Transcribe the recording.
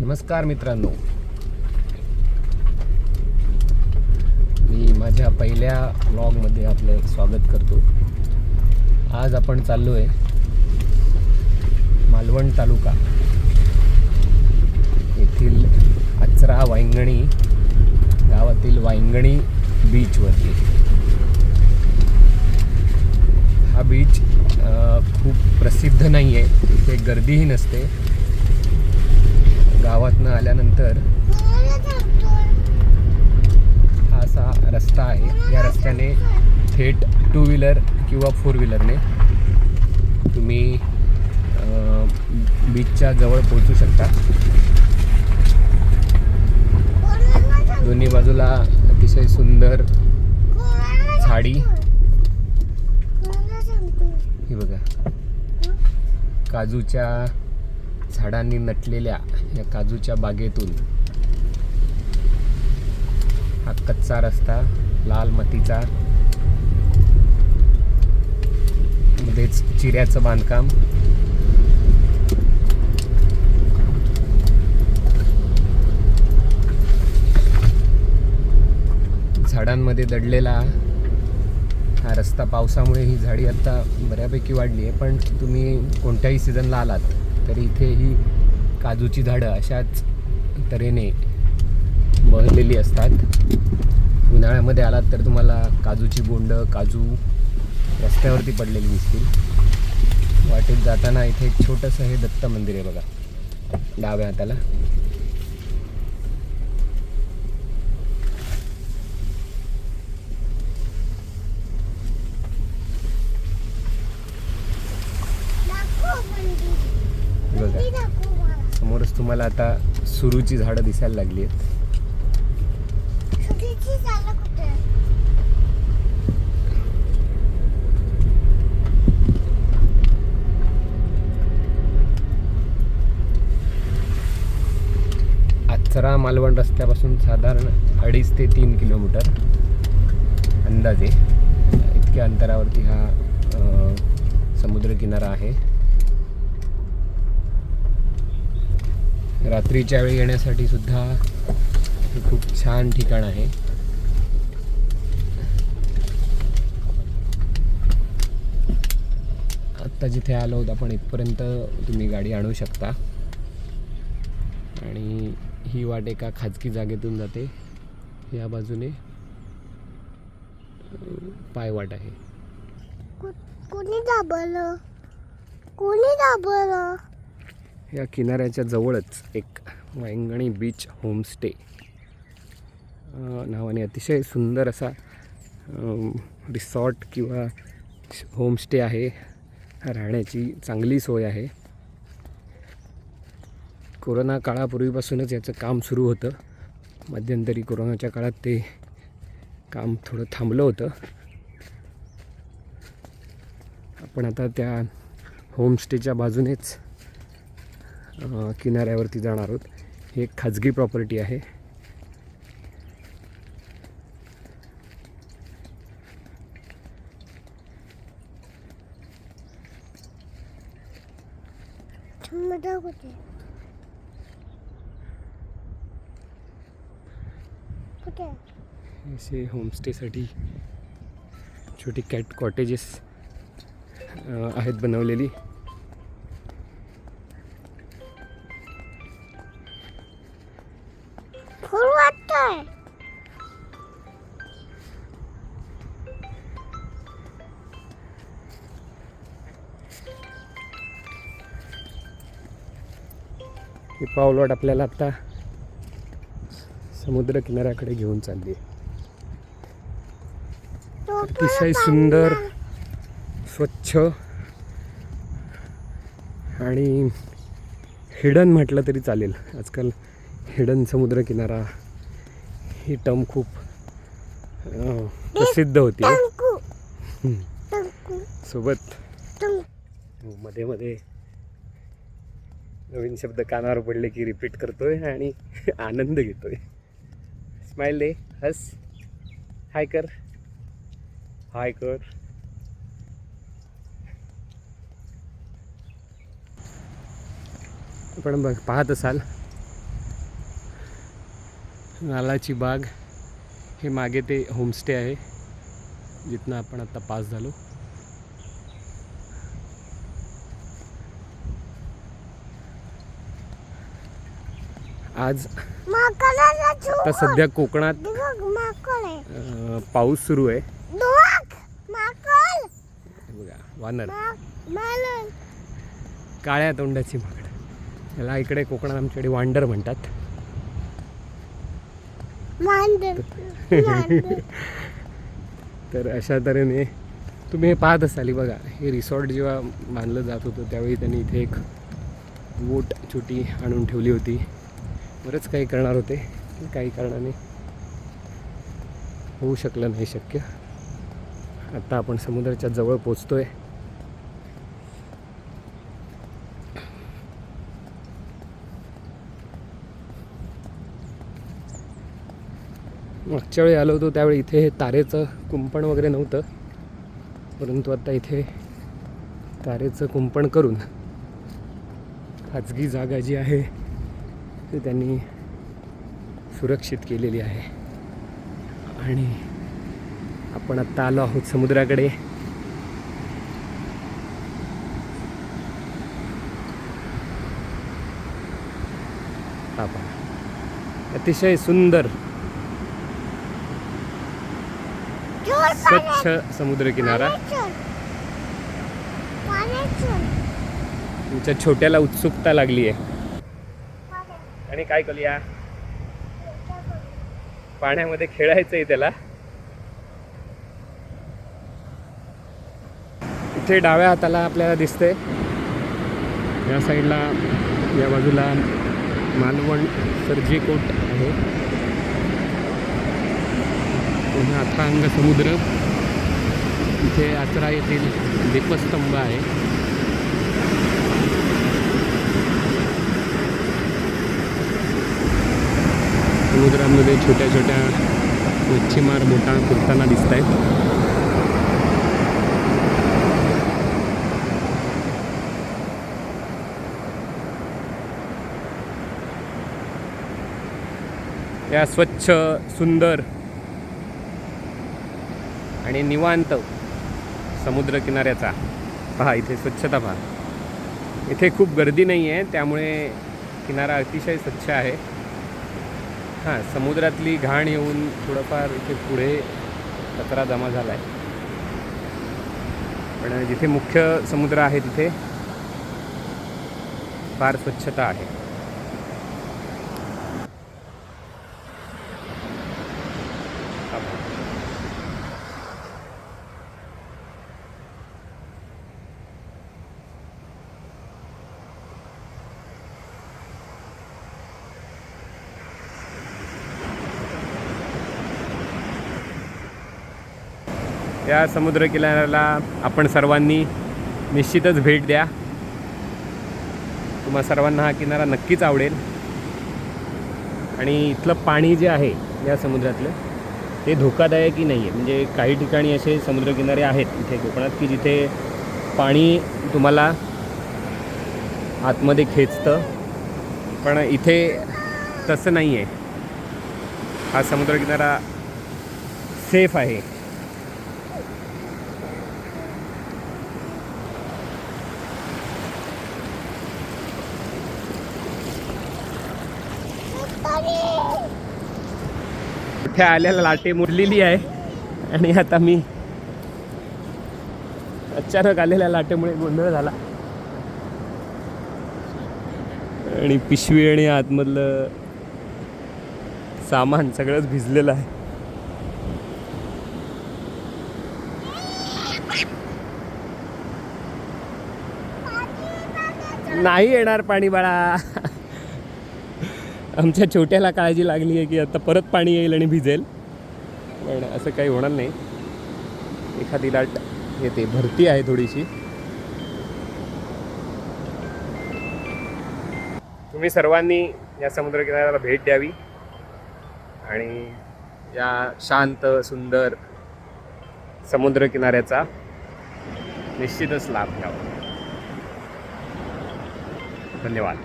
नमस्कार मित्रांनो. मी माझ्या पहिल्या ब्लॉगमध्ये आपलं स्वागत करतो. आज आपण चाललो आहे मालवण तालुका. येथील आचरा वायंगणी गावातील वायंगणी बीचवरती हा बीच खूप प्रसिद्ध नाही आहे तिथे गर्दीही नसते. गावातनं आल्यानंतर हा असा रस्ता आहे. या रस्त्याने थेट टू व्हीलर किंवा फोर व्हीलरने तुम्ही बीचच्या जवळ पोहोचू शकता. दोन्ही बाजूला अतिशय सुंदर झाडी. हे बघा. काजूच्या झाडांनी नटलेल्या या काजूच्या बागेतून हा कच्चा रस्ता लाल मातीचा मध्येच चिऱ्याचं बांधकाम. झाडांमध्ये दडलेला हा रस्ता पावसामुळे ही झाडी आत्ता बऱ्यापैकी वाढली आहे पण तुम्ही कोणत्याही सीझनला आलात. तर इथे ही काजूची झाडं अशाच तऱ्हेने बहरलेली असतात. उन्हाळ्यामध्ये आलात तर तुम्हाला काजूची बोंड काजू रस्त्यावरती पडलेली दिसतील. वाटेत जाताना इथे एक छोटंसं हे दत्त मंदिर आहे बघा. डाव्या हाताला बघा समोरच तुम्हाला आता सुरूची झाडं दिसायला लागली आहेत. आचरा मालवण रस्त्यापासून साधारण अडीच ते तीन किलोमीटर अंदाजे. इतक्या अंतरावरती हा समुद्रकिनारा आहे. रात्रीच्या वेळी येण्यासाठी सुद्धा हे खूप छान ठिकाण आहे. आत्ता जिथे आलो आहोत आपण इथपर्यंत तुम्ही गाडी आणू शकता. आणि ही वाट एका खाजगी जागेतून जाते. या बाजूने पायवाट आहे. कोणी दाबलं? कोणी दाबलं? या किनाऱ्याच्या जवळच एक वायंगणी बीच होमस्टे नावाने अतिशय सुंदर असा रिसॉर्ट किंवा होमस्टे आहे. राहण्याची चांगली सोय आहे. कोरोना काळापूर्वीपासूनच याचं काम सुरू होतं. मध्यंतरी कोरोनाच्या काळात ते काम थोडं थांबलं होतं. आपण आता त्या होमस्टेच्या बाजूनेच किनाऱ्यावरती जाणार आहोत. ही एक खाजगी प्रॉपर्टी आहे. असे होमस्टेसाठी छोटी कॅट कॉटेजेस आहेत बनवलेली. ही पावलवाट आपल्याला आत्ता समुद्र किनाऱ्याकडे घेऊन चालली आहे. अतिशय सुंदर स्वच्छ आणि हिडन म्हटलं तरी चालेल. आजकाल हिडन समुद्रकिनारा ही टर्म खूप प्रसिद्ध होती सोबत मध्ये मध्ये नवीन शब्द कानावर पडले की रिपीट करतोय आणि आनंद घेतोय. स्माईल दे हस. हाय कर. हाय कर. आपण बघ पाहत असाल. नालाची बाग हे मागे ते होमस्टे आहे जिथनं आपण आता पास झालो. आज आता सध्या कोकणात पाऊस सुरू आहे. बघा वानर. काळ्या तोंडाची माकड. याला इकडे कोकणात आमच्याकडे वांडर म्हणतात. तर अशा तऱ्हेने तुम्ही हे पाहत असाल बघा हे रिसॉर्ट जेव्हा बांधलं जात होतं त्यावेळी त्यांनी इथे एक बोट छोटी आणून ठेवली होती. बरंच काही करणार होते पण काही कारणाने होऊ शकलं नाही शक्य. आता आपण समुद्राच्या जवळ पोचतोय. मागच्या वेळी आलो होतो त्यावेळी इथे हे तारेचं कुंपण वगैरे नव्हतं. परंतु आता इथे तारेचं कुंपण करून खाजगी जागा जी आहे ती त्यांनी सुरक्षित केलेली आहे. आणि आपण आत्ता आलो आहोत समुद्राकडे. अतिशय सुंदर. स्वच्छ समुद्रकिनारा तुमच्या छोट्याला उत्सुकता लागली आहे आणि काय करूया? पाण्यामध्ये खेळायचंय त्याला. इथे डाव्या हाताला आपल्याला दिसते या साईडला या बाजूला मालवण सर्जेकोट आहे. पुन्हा अथांग समुद्र. इथे आचरा येथील दीपस्तंभ आहे. समुद्रामध्ये छोट्या छोट्या मच्छीमार बोटा फिरताना दिसत आहेत या स्वच्छ सुंदर आणि निवांत समुद्रकिनाऱ्याचा. पहा इथे स्वच्छता पहा. इथे खूप गर्दी नाही आहे त्यामुळे किनारा अतिशय स्वच्छ आहे. हां समुद्रातली घाण येऊन थोडंफार इथे पुढे कचरा जमा झाला आहे पण जिथे मुख्य समुद्र आहे तिथे फार स्वच्छता आहे. या समुद्रकिनाऱ्याला आपण सर्वांनी निश्चितच भेट द्या. तुम्हा सर्वांना हा किनारा नक्कीच आवडेल. आणि इथलं पाणी जे आहे या समुद्रातलं ते धोकादायकही नाही आहे म्हणजे काही ठिकाणी असे समुद्रकिनारे आहेत इथे कोकणात की जिथे पाणी तुम्हाला आतमध्ये खेचतं. पण इथे तसं नाही आहे हा समुद्रकिनारा सेफ आहे. इथे आल्याला लाटे मुरलेली आहे. आणि आता मी अचानक आलेल्या लाटेमुळे गोंधळ झाला. आणि पिशवी आणि आतमधलं सामान सगळंच भिजलेलं आहे. नाही येणार पाणी बाळा. आमच्या छोट्याला काळजी लागली आहे की आता परत पाणी येईल आणि भिजेल. पण असं काही होणार नाही. एखादी लाट येते. भरती आहे थोडीशी. तुम्ही सर्वांनी या समुद्रकिनाऱ्याला भेट द्यावी. आणि या शांत सुंदर समुद्रकिनाऱ्याचा निश्चितच लाभ घ्यावा. धन्यवाद.